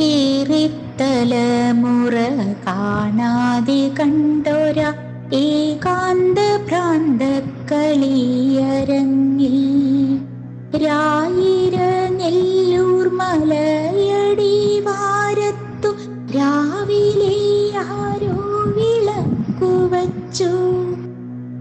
ഏറിത്തലമുറ കാണാതെ കണ്ടൊര ഏകാന്ത ഭ്രാന്ത കളിയരങ്ങി രായിര നെല്ലൂർ മലയടി വാരത്തു രാവിലെ ആരോ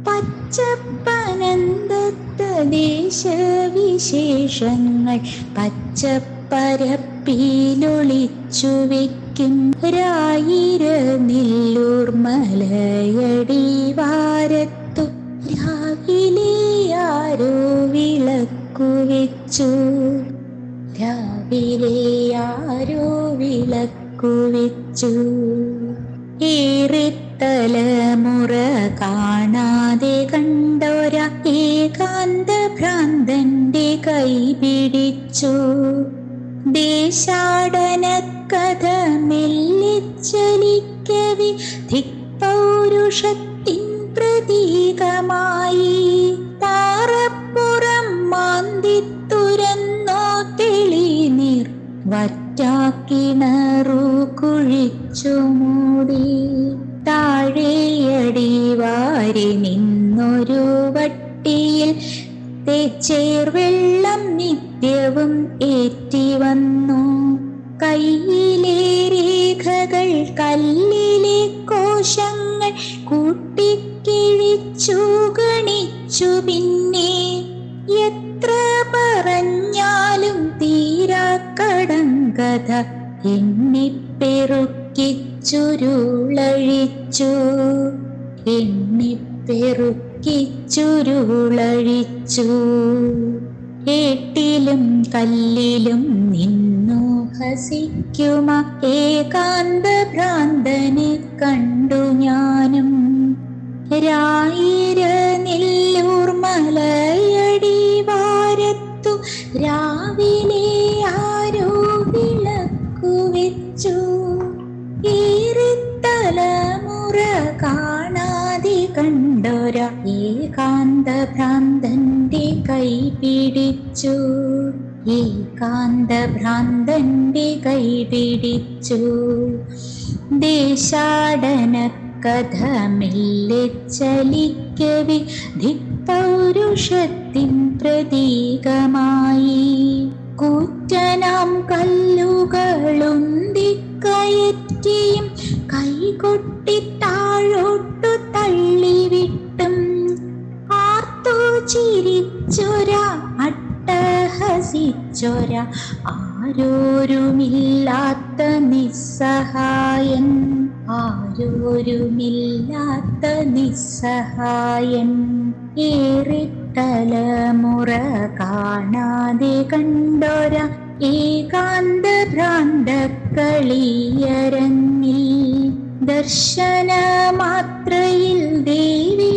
പച്ചപ്പനന്ദത്ത ദേശവിശേഷങ്ങൾ പച്ചപ്പ പച്ചപ്പരപ്പിലൊളിച്ചു വെക്കും. രായിര നെല്ലൂർ മലയടി വാരത്തു. രാവിലെ ആരോ വിളക്കു വെച്ചു. രാവിലെ ആരോ വിളക്കു വെച്ചു. ഏറെ തലമുറ കാണാതെ കണ്ടോര ഏകാന്ത ഭ്രാന്തന്റെ കൈ പിടിച്ചു. ദേശാടന കഥ മെല്ലിച്ചലിക്കവി ധിക്പൗരുഷത്തിൻ പ്രതീകമായി താറപ്പുറം മാന്തി തുരന്നോ തെളിനീർ വറ്റാക്കിണറു കുഴിച്ചു വെള്ളം നിത്യവും ഏറ്റി വന്നു. കയ്യിലെ രേഖകൾ കല്ലിലെ കോശങ്ങൾ കൂട്ടിക്കിഴിച്ചു ഗണിച്ചു പിന്നെ എത്ര പറഞ്ഞാലും തീരാക്കടങ്കഥ എണ്ണിപ്പെറുക്കിച്ചുരുളഴിച്ചു എണ്ണിപ്പെറുക്കിച്ചുരുളഴിച്ചു ഏട്ടിലും കല്ലിലും നിന്നു ഹസിക്കുമ ഏകാന്ത ഭ്രാന്തനെ കണ്ടു ഞാനും. രായിര നെല്ലൂർ മലയടി വാരത്തു രാവിലെ ആരോ വിളക്കു വെച്ചു. ഏറെ കണ്ടൊര ഏകാന്ത ഭ്രാന്തന്റെ കൈ പിടിച്ചു. ഏകാന്ത ഭ്രാന്തന്റെ കൈ പിടിച്ചു. ദേശാടന കഥ മെല്ലെ ചലിക്കവി ധിക്പൗരുഷത്തിൻ പ്രതീകമായി. കൂറ്റനാം കല്ലുകളുന്തിക്കയറ്റിയും കൈകൊട്ടി അട്ടഹസിച്ചൊര ആരോരുമില്ലാത്ത നിസ്സഹായൻ ആരോരുമില്ലാത്ത നിസ്സഹായൻ. ഏറെ തലമുറ കാണാതെ കണ്ടൊര ഏകാന്ത ഭ്രാന്ത കളിയരങ്ങിൽ ദർശന മാത്രയിൽ ദേവി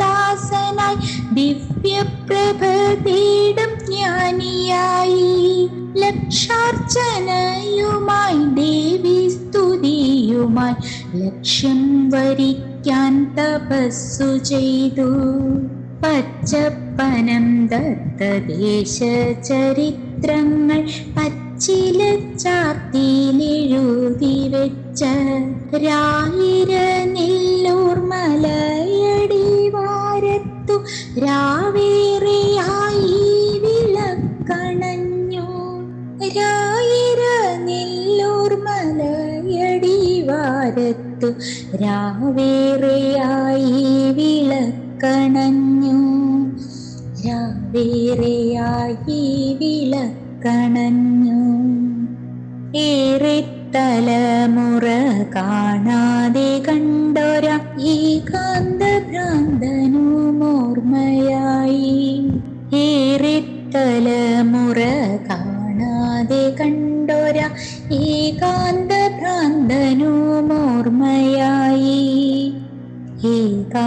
ദാസനായി ദിവ്യപ്രഭ തേടും ലക്ഷാർച്ചനയുമായി ദേവി സ്തുതിയുമായി ലക്ഷ്യം വരിക്കാൻ തപസ്സു ചെയ്തു. പച്ചപ്പനം ദത്തദേശ ചരിത്രങ്ങൾ പച്ചില ചാത്തിയിലെഴുതി വെച്ച രായിര വാരത്തു രാവേറെയായി വിളക്കണഞ്ഞു. രാവേറെയായി വിളക്കണഞ്ഞു. ഏറെ തലമുറ കാണാതെ കണ്ടൊര ഈ ഭ്രാന്തനും മോർമയായി. ഏറെ തലമുറ കാണാതെ